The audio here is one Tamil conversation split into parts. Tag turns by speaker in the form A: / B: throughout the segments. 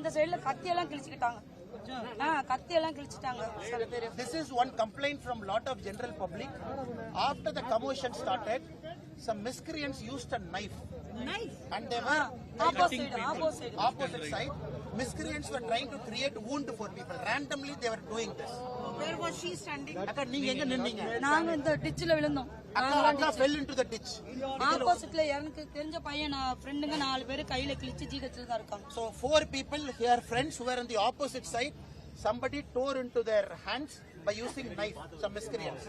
A: இந்த சைடுல கத்தி எல்லாம் கிழிச்சுக்கிட்டாங்க
B: This is one complaint from lot of general public. After the commotion started, some miscreants used a knife. Knife? And they were
A: opposite opposite
B: opposite side. Miscreants were trying to create wound for people. Randomly they were doing this.
C: Where was she standing?
B: அக்கா நீங்க எங்க நின்னீங்க
A: நாங்க இந்த டிச்சில் விழுந்தோம்
B: அக்கா அக்கா fell into the ditch.
A: ஆப்போசிட்ல எனக்கு தெரிஞ்ச பையன் நான் ஃப்ரெண்டுங்க நாலு பேர் கையில கிழிச்சு ஜிஹெச்ல தான் இருக்காங்க
B: So four people here, friends who were on the opposite side, somebody tore into their hands by using knife. Some miscreants.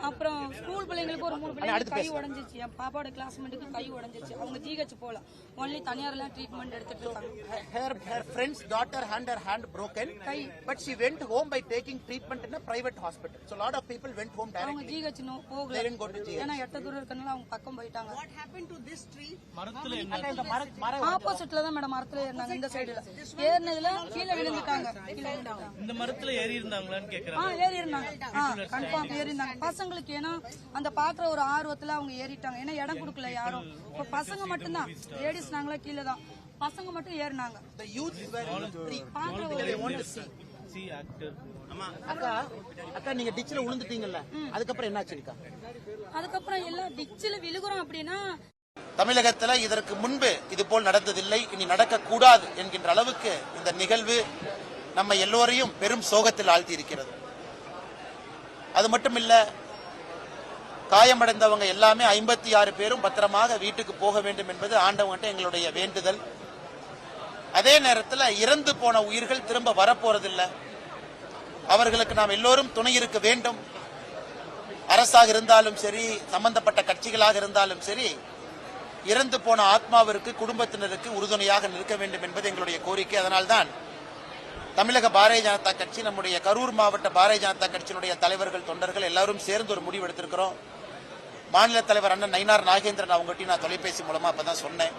A: அப்புறம் ஸ்கூல் பிள்ளைங்களுக்கு ஒரு மூணு பிள்ளைங்களுக்கு கை உடைஞ்சிச்சு. என் பாப்பாவோட கிளாஸ்மேட்டுக்கு கை உடைஞ்சிச்சு. அவங்க ஜிஹெச் போல. ஒன்லி தனியார்லாம் ட்ரீட்மெண்ட் எடுத்துட்டு இருக்காங்க.
B: Her her friend's daughter had her hand broken, but she went home by taking treatment in a private hospital. So lot of people went home
A: அவங்க. ஜிஹெச் போகல.
B: They didn't go to GH.
A: ஏன்னா எட்ட தூரம் இருக்கனால அவங்க பக்கம் போயிட்டாங்க.
C: What happened to this tree?
B: அக்கா, இந்த மர- மர-
A: ஆப்போசிட்ல தான் மேடம் மரத்துல ஏறினாங்க இந்த சைடுல ஏறினதுல கீழே விழுந்துட்டாங்க. கீழே விழுந்துட்டாங்க
D: இந்த மரத்துல ஏறி இருந்தாங்களான்னு கேக்குறேன்
A: ஏறி இருந்தாங்க ஆ கன்ஃபார்ம் ஏறி இருந்தாங்க பசங்களுக்கு ஏன்னா அந்த பாக்குற ஒரு ஆர்வத்துல அவங்க ஏறிட்டாங்க. ஏன்னா இடம் கொடுக்கல யாரும். இப்ப பசங்க மட்டும்தான். லேடிஸ் நாங்களா கீழே தான். பசங்க மட்டும் ஏறினாங்க.
B: அதுக்கப்புறம்
A: எல்லாம் டிச்சில் விழுகுறோம் அப்படின்னா
B: தமிழகத்துல இதற்கு முன்பு இது போல் நடந்ததில்லை. இனி நடக்கக்கூடாது என்கின்ற அளவுக்கு இந்த நிகழ்வு நம்ம எல்லோரையும் பெரும் சோகத்தில் ஆழ்த்தி இருக்கிறது. அது மட்டும் இல்ல காயமடைந்தவங்க எல்லாமே ஐம்பத்தி ஆறு பேரும் பத்திரமாக வீட்டுக்கு போக வேண்டும் என்பது ஆண்டவங்கிட்ட எங்களுடைய வேண்டுதல். அதே நேரத்தில் இறந்து போன உயிர்கள் திரும்ப வரப்போறதில்லை. அவர்களுக்கு நாம் எல்லோரும் துணை இருக்க வேண்டும். அரசாக இருந்தாலும் சரி சம்பந்தப்பட்ட கட்சிகளாக இருந்தாலும் சரி இறந்து போன ஆத்மாவிற்கு குடும்பத்தினருக்கு உறுதுணையாக நிற்க வேண்டும் என்பது எங்களுடைய கோரிக்கை. அதனால்தான் தமிழக பாரதிய ஜனதா கட்சி நம்முடைய கரூர் மாவட்ட பாரதிய ஜனதா கட்சியினுடைய தலைவர்கள் தொண்டர்கள் எல்லாரும் சேர்ந்து ஒரு முடிவு எடுத்திருக்கிறோம். மாநில தலைவர் அண்ணன் நயினார் நாகேந்திரன் அவங்ககிட்ட நான் தொலைபேசி மூலமா அப்பதான் சொன்னேன்.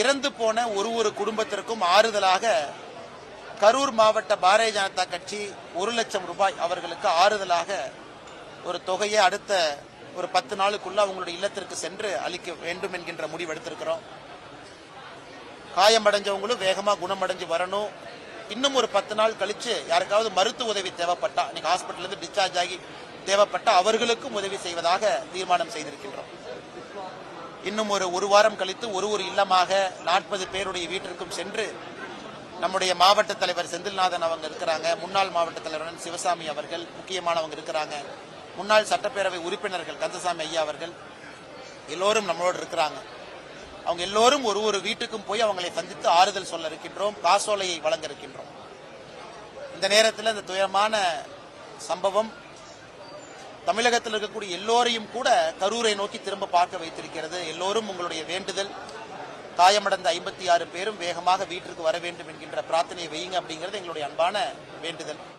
B: இறந்து போன ஒரு ஒரு குடும்பத்திற்கும் ஆறுதலாக கரூர் மாவட்ட பாரதிய ஜனதா கட்சி ஒரு லட்சம் ரூபாய் அவர்களுக்கு ஆறுதலாக ஒரு தொகையை அடுத்த ஒரு பத்து நாளுக்குள்ள அவங்களுடைய இல்லத்திற்கு சென்று அளிக்க வேண்டும் என்கின்ற முடிவு எடுத்திருக்கிறோம். காயமடைஞ்சவங்களும் வேகமாக குணமடைஞ்சு வரணும். இன்னும் ஒரு பத்து நாள் கழிச்சு யாருக்காவது மருத்துவ உதவி தேவைப்பட்டா இன்னைக்கு ஹாஸ்பிட்டல் இருந்து டிஸ்சார்ஜ் ஆகி தேவைப்பட்டா அவர்களுக்கும் உதவி செய்வதாக தீர்மானம் செய்திருக்கின்றோம். இன்னும் ஒரு ஒரு வாரம் கழித்து ஒரு ஒரு இல்லமாக நாற்பது பேருடைய வீட்டிற்கும் சென்று நம்முடைய மாவட்ட தலைவர் செந்தில்நாதன் அவங்க இருக்கிறாங்க முன்னாள் மாவட்ட தலைவருடன் சிவசாமி அவர்கள் முக்கியமானவங்க இருக்கிறாங்க. முன்னாள் சட்டப்பேரவை உறுப்பினர்கள் கந்தசாமி ஐயா அவர்கள் எல்லோரும் நம்மளோடு இருக்கிறாங்க. அவங்க எல்லோரும் ஒரு ஒரு வீட்டுக்கும் போய் அவங்களை சந்தித்து ஆறுதல் சொல்ல இருக்கின்றோம் காசோலையை வழங்க இருக்கின்றோம். இந்த நேரத்தில் இந்த துயரமான சம்பவம் தமிழகத்தில் இருக்கக்கூடிய எல்லோரையும் கூட கரூரை நோக்கி திரும்ப பார்க்க வைத்திருக்கிறது. எல்லோரும் உங்களுடைய வேண்டுதல் காயமடைந்த ஐம்பத்தி ஆறு பேரும் வேகமாக வீட்டிற்கு வர வேண்டும் என்கின்ற பிரார்த்தனையை வையுங்க அப்படிங்கிறது எங்களுடைய அன்பான வேண்டுதல்.